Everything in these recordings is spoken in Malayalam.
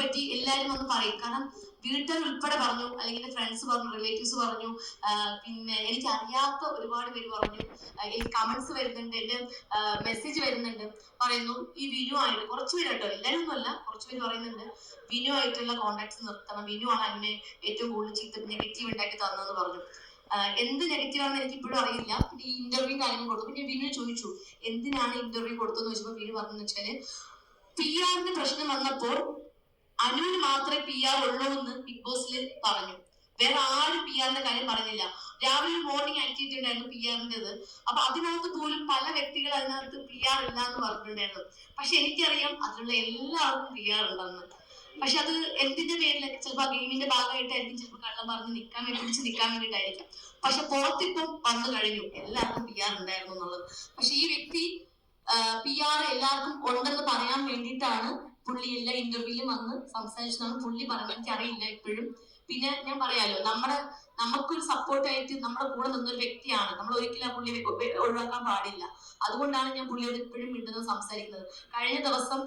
പറ്റി എല്ലാരും ഒന്ന് പറയും. കാരണം വീട്ടുകാർ ഉൾപ്പെടെ പറഞ്ഞു അല്ലെങ്കിൽ ഫ്രണ്ട്സ് പറഞ്ഞു റിലേറ്റീവ്സ് പറഞ്ഞു പിന്നെ എനിക്ക് അറിയാത്ത ഒരുപാട് പേര് പറഞ്ഞു. എനിക്ക് കമന്റ്സ് വരുന്നുണ്ട് എന്റെ മെസ്സേജ് വരുന്നുണ്ട്. പറയുന്നു ഈ വിനു ആയിട്ട് കുറച്ച് പേര് കേട്ടോ എല്ലാവരും ഒന്നുമല്ല കുറച്ച് പേര് പറയുന്നുണ്ട്. വിനു ആയിട്ടുള്ള കോണ്ടാക്ട്സ് നിർത്തണം. വിനു ആണ് എന്നെ ഏറ്റവും കൂടുതൽ ചീത്ത നെഗറ്റീവ് ഉണ്ടാക്കി തന്നെന്ന് പറഞ്ഞു. എന്ത് നെഗറ്റീവ് ആണെന്ന് എനിക്ക് ഇപ്പോഴും അറിയില്ല ഈ ഇന്റർവ്യൂ കാര്യങ്ങൾ കൊടുത്തു. പിന്നെ വിനു ചോദിച്ചു എന്തിനാണ് ഇന്റർവ്യൂ കൊടുത്തതെന്ന് ചോദിച്ചപ്പോൾ വിനു പറഞ്ഞു വെച്ചാൽ പി ആറിന് പ്രശ്നം വന്നപ്പോൾ അനുവിന് മാത്രമേ പി ആർ ഉള്ളൂ എന്ന് ബിഗ് ബോസിൽ പറഞ്ഞു. വേറെ ആരും പി ആറിന്റെ കാര്യം പറഞ്ഞില്ല. രാവിലെ മോർണിംഗ് ആക്ടിവിറ്റി ഉണ്ടായിരുന്നു പി ആറിന്റെത് അപ്പൊ അതിനകത്ത് പോലും പല വ്യക്തികൾ അതിനകത്ത് പി ആർ ഇല്ല എന്ന് പറഞ്ഞിട്ടുണ്ടായിരുന്നു. പക്ഷെ എനിക്കറിയാം അതിലുള്ള എല്ലാവർക്കും പി ആർ ഉണ്ടെന്ന്. പക്ഷെ അത് എന്തിന്റെ പേരിലൊക്കെ ചിലപ്പോൾ ആ ഗെയിമിന്റെ ഭാഗമായിട്ടായിരിക്കും ചിലപ്പോൾ കള്ളം പറഞ്ഞ് നിൽക്കാൻ വേണ്ടി നിൽക്കാൻ വേണ്ടിയിട്ടായിരിക്കും. പക്ഷെ പുറത്തിപ്പം വന്നു കഴിഞ്ഞു. എല്ലാവർക്കും പി ആർ ഉണ്ടായിരുന്നു എന്നുള്ളത്. പക്ഷെ ഈ വ്യക്തി പി ആർ എല്ലാവർക്കും ഉണ്ടെന്ന് പറയാൻ വേണ്ടിയിട്ടാണ് പുള്ളി എല്ലാ ഇന്റർവ്യൂവിലും വന്ന് സംസാരിച്ചതാണ് പുള്ളി പറയുന്നത് എനിക്ക് അറിയില്ല ഇപ്പോഴും. പിന്നെ ഞാൻ പറയാലോ നമ്മുടെ നമുക്കൊരു സപ്പോർട്ടായിട്ട് നമ്മുടെ കൂടെ നിന്നൊരു വ്യക്തിയാണ്. നമ്മൾ ഒരിക്കലും ആ പുള്ളിയെ ഒഴിവാക്കാൻ പാടില്ല. അതുകൊണ്ടാണ് ഞാൻ പുള്ളിയോട് ഇപ്പോഴും മിണ്ടുന്നത് സംസാരിക്കുന്നത്. കഴിഞ്ഞ ദിവസം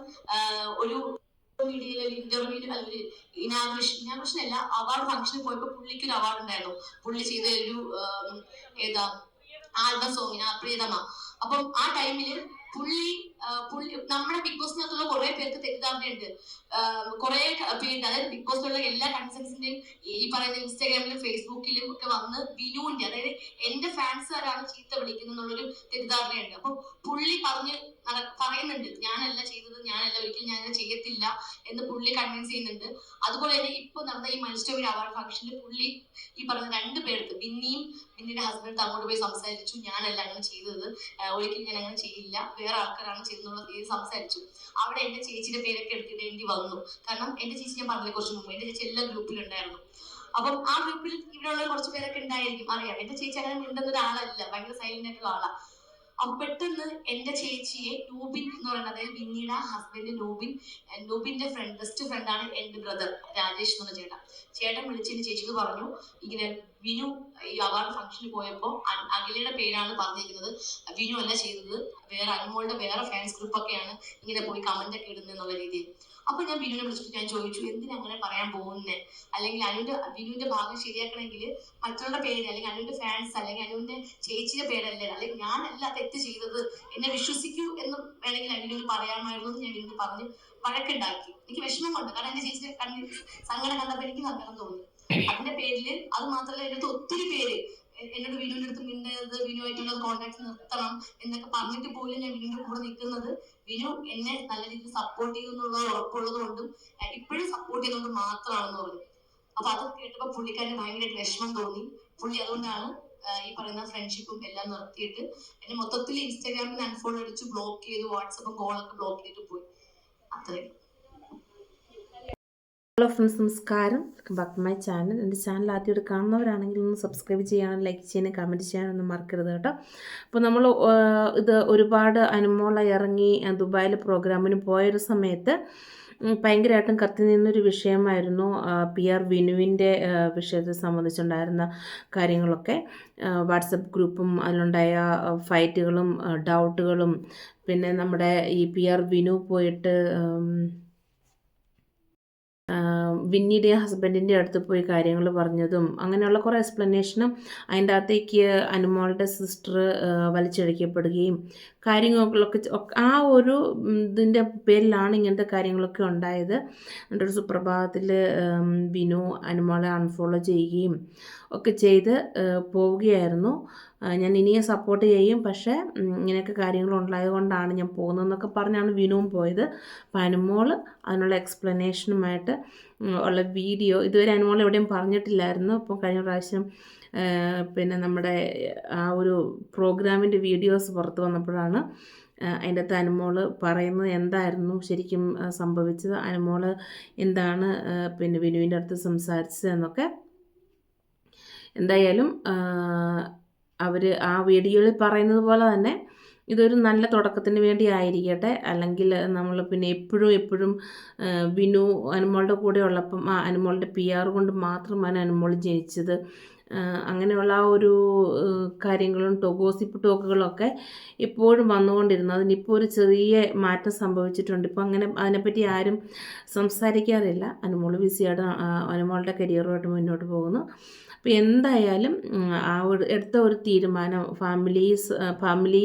ഒരു മീഡിയയിൽ ഒരു ഇന്റർവ്യൂവിൽ അല്ലെങ്കിൽ ഇനാഗ്രേഷൻ ഇനാഗ്രേഷൻ അല്ല അവാർഡ് ഫംഗ്ഷനിൽ പോയപ്പോൾ പുള്ളിക്ക് ഒരു അവാർഡ് ഉണ്ടായിരുന്നു. പുള്ളി ചെയ്ത ഒരു ഏതാ ആൽബം സോങ്ങിന് പ്രിയതമ. അപ്പം ആ ടൈമിൽ പുള്ളി പുള്ളി നമ്മുടെ ബിഗ് ബോസിനകത്തുള്ള കുറെ പേർക്ക് തെറ്റിദ്ധാരണയുണ്ട്. കുറെ പേര് അതായത് ബിഗ് ബോസിലുള്ള എല്ലാ കൺസൻസിന്റെയും ഈ പറയുന്ന ഇൻസ്റ്റാഗ്രാമിലും ഫേസ്ബുക്കിലും ഒക്കെ വന്ന് ബിനുവിന്റെ അതായത് എന്റെ ഫാൻസ് ആരാണ് ചീത്ത വിളിക്കുന്നത് എന്നുള്ളൊരു തെറ്റിദ്ധാരണയുണ്ട്. അപ്പൊ പുള്ളി പറഞ്ഞ് പറയുന്നുണ്ട്. ഞാനല്ല ചെയ്തത് ഞാനല്ല ഞാൻ ചെയ്യത്തില്ല എന്ന് പുള്ളി കൺവിൻസ് ചെയ്യുന്നുണ്ട്. അതുപോലെ തന്നെ ഇപ്പൊ നടന്ന ഈ മത്സ്യവി അവാർഡ് ഫംഗ്ഷനിൽ പുള്ളി ഈ പറഞ്ഞ രണ്ട് പേർക്ക് ബിന്നിയും ബിന്നിയുടെ ഹസ്ബൻഡ് അങ്ങോട്ട് പോയി സംസാരിച്ചു. ഞാനല്ല അങ്ങനെ ചെയ്തത്. ഒരിക്കലും ഞാൻ അങ്ങനെ ചെയ്യില്ല. വേറെ ആൾക്കാരാണ് ചെയ്തെന്നുള്ള പേര് സംസാരിച്ചു. അവിടെ എന്റെ ചേച്ചിയുടെ പേരൊക്കെ എടുത്തിടേണ്ടി വന്നു. കാരണം എന്റെ ചേച്ചി ഞാൻ പറഞ്ഞില്ല കുറച്ച് മുമ്പ്? എന്റെ ചേച്ചി എല്ലാ ഗ്രൂപ്പിലുണ്ടായിരുന്നു അപ്പം ആ ഗ്രൂപ്പിൽ ഇവിടെയുള്ള കുറച്ച് പേരൊക്കെ ഉണ്ടായിരിക്കും. അറിയാം. എന്റെ ചേച്ചി അങ്ങനെ മിണ്ടുന്ന ഒരാളല്ല. ഭയങ്കര സൈലന്റ് ആയിട്ടുള്ള ആളാ. അപ്പൊ പെട്ടെന്ന് എന്റെ ചേച്ചിയെ നൂബിൻ എന്ന് പറയുന്നത് അതായത് ബിന്നിയുടെ ഹസ്ബൻഡ് നൂബിൻ ലൂബിന്റെ ഫ്രണ്ട് ബെസ്റ്റ് ഫ്രണ്ട് ആണ് എന്റെ ബ്രദർ രാജേഷ് എന്ന് പറഞ്ഞ ചേട്ടൻ ചേട്ടൻ വിളിച്ചതിന് ചേച്ചിക്ക് പറഞ്ഞു ഇങ്ങനെ വിനു ഈ അവാർഡ് ഫംഗ്ഷന് പോയപ്പോ അഖിലയുടെ പേരാണ് പറഞ്ഞിരിക്കുന്നത്. വിനു അല്ല ചെയ്തത്. വേറെ അനുമോളുടെ വേറെ ഫാൻസ് ഗ്രൂപ്പ് ഒക്കെയാണ് ഇങ്ങനെ പോയി കമന്റ് ഒക്കെ ഇടുന്നത് എന്നുള്ള രീതിയിൽ. അപ്പൊ ഞാൻ വിനുവിനെ വിളിച്ചിട്ട് ഞാൻ ചോദിച്ചു എന്തിനാ അങ്ങനെ പറയാൻ പോകുന്നത് അല്ലെങ്കിൽ അനുവിന്റെ വിനുവിന്റെ ഭാഗം ശരിയാക്കണമെങ്കിൽ മറ്റുള്ള പേര് അല്ലെങ്കിൽ അനുവിന്റെ ഫാൻസ് അല്ലെങ്കിൽ അനുവിന്റെ ചേച്ചിയുടെ പേരല്ലേ അല്ലെങ്കിൽ ഞാനല്ല തെറ്റ് ചെയ്തത് എന്നെ വിശ്വസിക്കൂ എന്ന് വേണമെങ്കിൽ അനുവിനോട് പറയാമായിരുന്നു എന്ന് ഞാൻ വിനുവിന് പറഞ്ഞ്. വഴക്കുണ്ടാക്കി. എനിക്ക് വിഷമമുണ്ട് കൊണ്ട് കാരണം എന്റെ ചേച്ചിയുടെ കണ്ണിൽ സങ്കടം കണ്ടപ്പോ എനിക്ക് സങ്കടം തോന്നി. അതിന്റെ പേരിൽ അത് മാത്രമല്ല അടുത്ത് ഒത്തിരി പേര് എന്നോട് വിനുവിന്റെ അടുത്ത് മിണ്ടരുത് വിനുവായിട്ടുള്ള കോണ്ടാക്ട് നിർത്തണം എന്നൊക്കെ പറഞ്ഞിട്ട് പോലും ഞാൻ വിനുവിന്റെ കൂടെ നിൽക്കുന്നത്. വിനു എന്നെ നല്ല രീതിയിൽ സപ്പോർട്ട് ചെയ്യുന്നുള്ള ഉറപ്പുള്ളത് കൊണ്ടും ഇപ്പോഴും സപ്പോർട്ട് ചെയ്യുന്നത് മാത്രമാണെന്ന് പറഞ്ഞു അപ്പൊ അതൊക്കെ കേട്ടപ്പോ പുള്ളിക്കാരന് ഭയങ്കരമായിട്ട് വിഷമം തോന്നി. പുള്ളി അതുകൊണ്ടാണ് ഈ പറയുന്ന ഫ്രണ്ട്ഷിപ്പും എല്ലാം നിർത്തിയിട്ട് എന്നെ മൊത്തത്തിൽ ഇൻസ്റ്റാഗ്രാമിൽ അൺഫോളോ അടിച്ച് ബ്ലോക്ക് ചെയ്ത് വാട്സപ്പും കോളൊക്കെ ബ്ലോക്ക് ചെയ്തിട്ട് പോയി. അത്രയും ഹലോ ഫ്രണ്ട്സ് നമസ്കാരം. Welcome back to my channel എന്റെ ചാനൽ ആദ്യമായിട്ട് കാണുന്നവരാണെങ്കിൽ ഒന്ന് സബ്സ്ക്രൈബ് ചെയ്യാനും ലൈക്ക് ചെയ്യാനും കമന്റ് ചെയ്യാനൊന്നും മറക്കരുത് കേട്ടോ. അപ്പോൾ നമ്മൾ ഇത് ഒരുപാട് അനുമോള ഇറങ്ങി ദുബായിൽ പ്രോഗ്രാമിന് പോയൊരു സമയത്ത് ഭയങ്കരമായിട്ടും കത്തി നിന്നൊരു വിഷയമായിരുന്നു പി ആർ വിനുവിന്റെ വിഷയത്തെ സംബന്ധിച്ചുണ്ടായിരുന്ന കാര്യങ്ങളൊക്കെ. വാട്സപ്പ് ഗ്രൂപ്പും അതിലുണ്ടായ ഫൈറ്റുകളും ഡൗട്ടുകളും പിന്നെ നമ്മുടെ ഈ പി ആർ വിനു പോയിട്ട് ഉം, വിന്നിയുടെ ഹസ്ബൻഡിന്റെ അടുത്ത് പോയി കാര്യങ്ങൾ പറഞ്ഞതും അങ്ങനെയുള്ള കുറേ എക്സ്പ്ലനേഷനും അതിന്റെ അകത്തേക്ക് അനുമോളുടെ സിസ്റ്റർ വലിച്ചഴിക്കപ്പെടുകയും കാര്യങ്ങളൊക്കെ ആ ഒരു ഇതിന്റെ പേരിലാണ് ഇങ്ങനത്തെ കാര്യങ്ങളൊക്കെ ഉണ്ടായത്. എന്റെ ഒരു സുപ്രഭാതത്തിൽ വിനു അനുമോളെ അൺഫോളോ ചെയ്യുകയും ഒക്കെ ചെയ്ത് പോവുകയായിരുന്നു. ഞാൻ ഇനിയും സപ്പോർട്ട് ചെയ്യും. പക്ഷേ ഇങ്ങനെയൊക്കെ കാര്യങ്ങൾ ഉണ്ടായത് കൊണ്ടാണ് ഞാൻ പോകുന്നതെന്നൊക്കെ പറഞ്ഞാണ് വിനുവും പോയത്. അപ്പോൾ അനുമോൾ അതിനുള്ള എക്സ്പ്ലനേഷനുമായിട്ട് ഉള്ള വീഡിയോ ഇതുവരെ അനുമോൾ എവിടെയും പറഞ്ഞിട്ടില്ലായിരുന്നു. അപ്പോൾ കഴിഞ്ഞ പ്രാവശ്യം പിന്നെ നമ്മുടെ ആ ഒരു പ്രോഗ്രാമിന്റെ വീഡിയോസ് പുറത്ത് വന്നപ്പോഴാണ് അതിന്റെ അകത്ത് അനുമോൾ പറയുന്നത് എന്തായിരുന്നു ശരിക്കും സംഭവിച്ചത് അനുമോൾ എന്താണ് പിന്നെ വിനുവിന്റെ അടുത്ത് സംസാരിച്ചത് എന്നൊക്കെ. എന്തായാലും അവർ ആ വീഡിയോയിൽ പറയുന്നത് പോലെ തന്നെ ഇതൊരു നല്ല തുടക്കത്തിന് വേണ്ടി ആയിരിക്കട്ടെ. അല്ലെങ്കിൽ നമ്മൾ പിന്നെ എപ്പോഴും എപ്പോഴും ബിനു അനുമോളുടെ കൂടെ ഉള്ളപ്പം ആ അനുമോളുടെ പി ആർ കൊണ്ട് മാത്രമാണ് അനുമോൾ ജയിച്ചത് അങ്ങനെയുള്ള ആ ഒരു കാര്യങ്ങളും ടോഗോസിപ്പ് ടോക്കുകളൊക്കെ ഇപ്പോഴും വന്നുകൊണ്ടിരുന്നു അതിനിപ്പോൾ ഒരു ചെറിയ മാറ്റം സംഭവിച്ചിട്ടുണ്ട്. ഇപ്പോൾ അങ്ങനെ അതിനെപ്പറ്റി ആരും സംസാരിക്കാറില്ല. അനുമോൾ ബിസിയായിട്ട് അനുമോളുടെ കരിയറുമായിട്ട് മുന്നോട്ട് പോകുന്നു. അപ്പോൾ എന്തായാലും ആ ഒരു എടുത്ത ഒരു തീരുമാനം ഫാമിലീസ് ഫാമിലി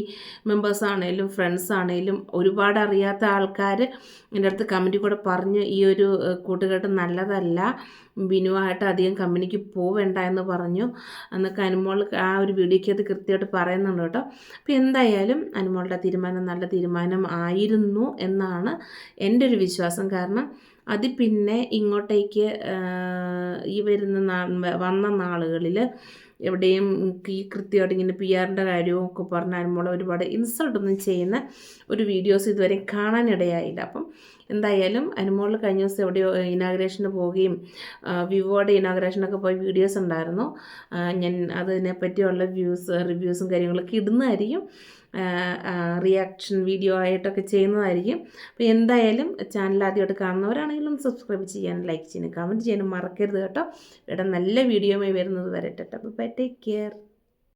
മെമ്പേഴ്സ് ആണേലും ഫ്രണ്ട്സ് ആണേലും ഒരുപാട് അറിയാത്ത ആൾക്കാർ എന്റെ അടുത്ത് കമന്റിൽ കൂടെ പറഞ്ഞു ഈ ഒരു കൂട്ടുകെട്ട് നല്ലതല്ല. ബിനുവായിട്ട് അധികം കമ്പനിക്ക് പോവേണ്ട എന്ന് പറഞ്ഞു. എന്നൊക്കെ അനുമോൾ ആ ഒരു വീഡിയോയ്ക്ക് അത് കൃത്യമായിട്ട് പറയുന്നുണ്ട് കേട്ടോ. അപ്പോൾ എന്തായാലും അനുമോളുടെ തീരുമാനം നല്ല തീരുമാനം ആയിരുന്നു എന്നാണ് എന്റെ ഒരു വിശ്വാസം. കാരണം അത് പിന്നെ ഇങ്ങോട്ടേക്ക് ഈ വരുന്ന വന്ന നാളുകളിൽ എവിടെയും ഈ കൃത്യമായിട്ട് ഇങ്ങനെ പി ആറിന്റെ കാര്യവും ഒക്കെ പറഞ്ഞ് അനുമോളെ ഒരുപാട് ഇൻസൾട്ടൊന്നും ചെയ്യുന്ന ഒരു വീഡിയോസ് ഇതുവരെ കാണാനിടയായില്ല. അപ്പം എന്തായാലും അനുമോൾ കഴിഞ്ഞ ദിവസം എവിടെയോ ഇനാഗ്രേഷന് പോവുകയും വിവോയുടെ ഇനാഗ്രേഷനൊക്കെ പോയി വീഡിയോസ് ഉണ്ടായിരുന്നു. ഞാൻ അതിനെ പറ്റിയുള്ള വ്യൂസ് റിവ്യൂസും കാര്യങ്ങളൊക്കെ ഇടുന്നതായിരിക്കും. റിയാക്ഷൻ വീഡിയോ ആയിട്ടൊക്കെ ചെയ്യുന്നതായിരിക്കും. അപ്പോൾ എന്തായാലും ചാനൽ ആദ്യമായിട്ട് കാണുന്നവരാണെങ്കിലും സബ്സ്ക്രൈബ് ചെയ്യാനും ലൈക്ക് ചെയ്യാനും കമന്റ് ചെയ്യാനും മറക്കരുത് കേട്ടോ. ഇവിടെ നല്ല വീഡിയോയുമായി വരുന്നത് വരട്ടെ അപ്പോൾ ബൈ ടേക്ക് കെയർ